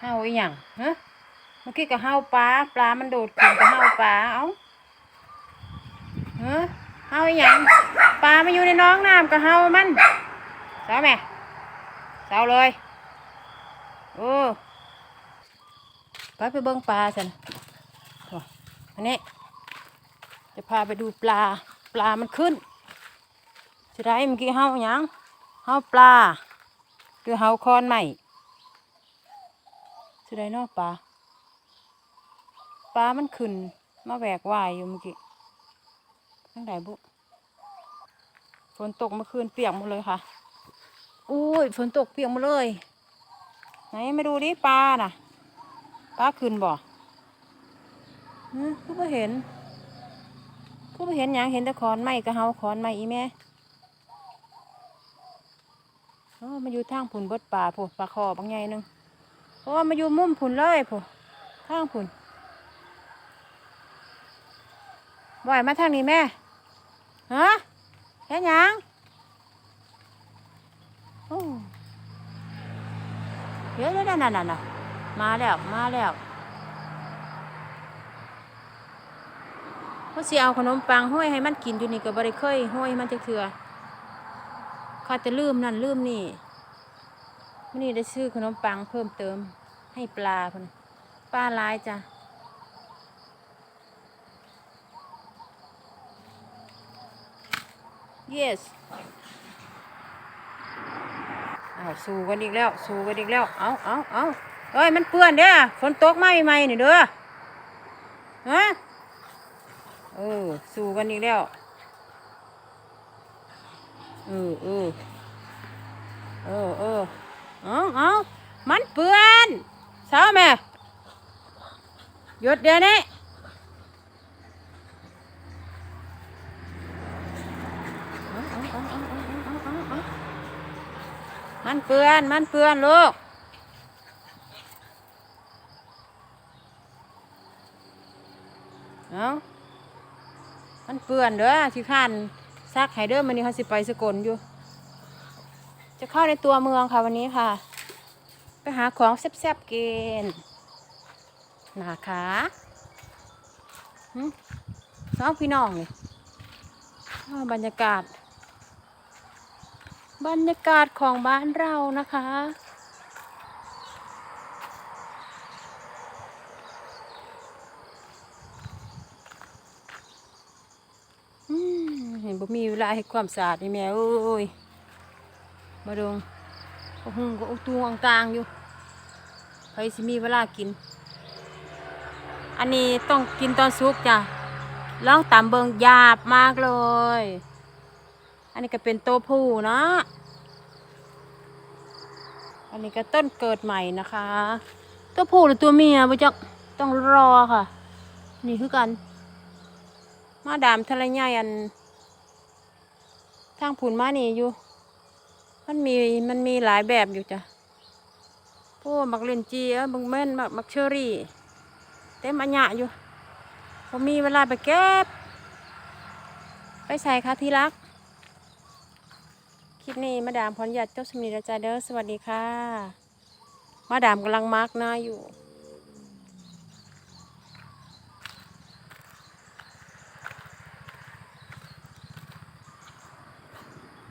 เฮาอีหยังฮะเมื่อกี้ก็เฮาปลาปลามันโดดขึ้นก็เฮาปลาเอ้าฮะเฮาอีหยังปลามาอยู่ในน้องน้ำก็เฮามันเจ้าแม่เจ้าเลยโอ้ไปไปเบิ่งปลาสันอันนี้จะพาไปดูปลาปลามันขึ้นจะได้เมื่อกี้เฮาหยังเฮาปลาหรือเฮาคอนใหม่ สิได้เนอกปลาปลามันขึ้น มาแหวกว่ายอยู่เมื่อกี้ทั้งไหนบุฝนตกเมื่อคืนเปียกหมดเลยค่ะ อุ้ยฝนตกเปียกหมดเลย ไหนมาดูดิปลาน่ะ ปลาขึ้นบ่ฮึก็ไม่เห็นก็ไม่เห็นหยังเห็นแต่ขอนไม้กระเฮาขอนไม้อีแม่โอ้มาอยู่ทางผุนเบิดป่าพวกปลาคอบางไงนึง โอ้มาอยู่มุมผุนเลยผู้ทางผุนบ่อยมาทางนี้แม่ฮะแค่ยังโอ้เยวเดี๋ยวนั่นนั่นน่ะมาแล้ว มาแล้วเขาสิเอาขนมปังห้อยให้มันกินอยู่นี่ก็บ่ได้เคยห้อยมันจะเถื่อข้าจะลืมนั่นลืมนี่วันนี้ได้ซื้อขนมปังเพิ่มเติม ให้ปลาคนปลาลายจ้ะ yes เอาสู้กันอีกแล้วสู้กันอีกแล้ว เอาเอาเอาเอ้ย มันเปื้อนเด้อฝนตกไหมาใหมนี่เด้อฮะเออสู้กันอีกแล้วเออเออเออเออเอาเอามันเปื้อน สาวแม่ หยุดเดี๋ยวนี้มันเปื้อน มันเปื้อนลูก เอามันเปื้อนเด้อที่ข้านซักไฮเดอร์มันนี่เขาสิไปสกลอยู่ จะเข้าในตัวเมืองค่ะวันนี้ค่ะ ไปหาของแซ่บๆกินนะคะสองพี่น้องนี่อ้าวบรรยากาศ บรรยากาศของบ้านเรานะคะเห็นบ่มีเวลาให้ความสะอาดนี่แม่เอ้ยมาดงก็หุงก็อุตูงต่างอยู่ ใครสิมีเวลากิน อันนี้ต้องกินตอนสุกจ้ะลองตำเบิงหยาบมากเลย อันนี้ก็เป็นโตผู้เนาะอันนี้ก็ต้นเกิดใหม่นะคะ ตัวผู้หรือตัวเมียบ่จักต้องรอค่ะ นี่คือกัน มาดามทะเลใหญ่อัน ทางผุนมานี่อยู่ มันมีมันมีหลายแบบอยู่จ้ะ โอ้มักเลนจีเออบังเม่นมักมักเชอรี่ เต็มอัญญะอยู่พอมีเวลาไปเก็บ ไปใส่ค่ะที่รัก คลิปนี้มาดามพรหยัดเจ้าสมิราจาเด้อสวัสดีค่ะ มาดามกำลังมาร์กหน้าอยู่